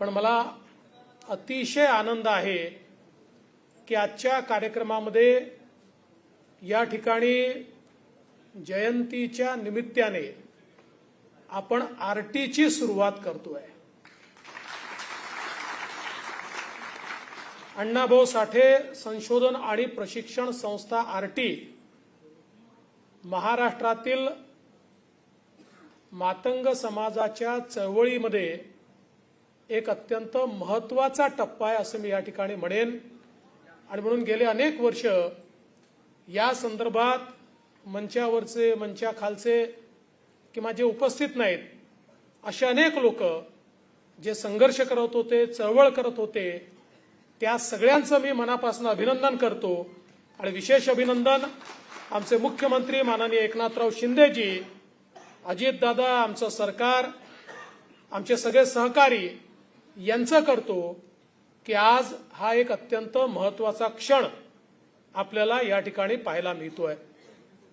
पण मला अतिशय आनंद आहे की आजच्या कार्यक्रमामध्ये या ठिकाणी जयंतीच्या निमित्ताने आपण आरटीची सुरुवात करतोय. अण्णाभाऊ साठे संशोधन आणि प्रशिक्षण संस्था आरटी महाराष्ट्रातील मातंग समाजाच्या चळवळीमध्ये एक अत्यंत महत्त्वाचा टप्पा आहे असं मी या ठिकाणी म्हणेन. आणि म्हणून गेले अनेक वर्ष या संदर्भात मंचावरचे मंचाखालचे किंवा जे उपस्थित नाहीत असे अनेक लोक जे संघर्ष करत होते चळवळ करत होते त्या सगळ्यांचं मी मनापासून अभिनंदन करतो. आणि विशेष अभिनंदन आमचे मुख्यमंत्री माननीय एकनाथराव शिंदेजी अजितदादा आमचं सरकार आमचे सगळे सहकारी यांचं करतो की आज हा एक अत्यंत महत्त्वाचा क्षण आपल्याला या ठिकाणी पाहायला मिळतोय.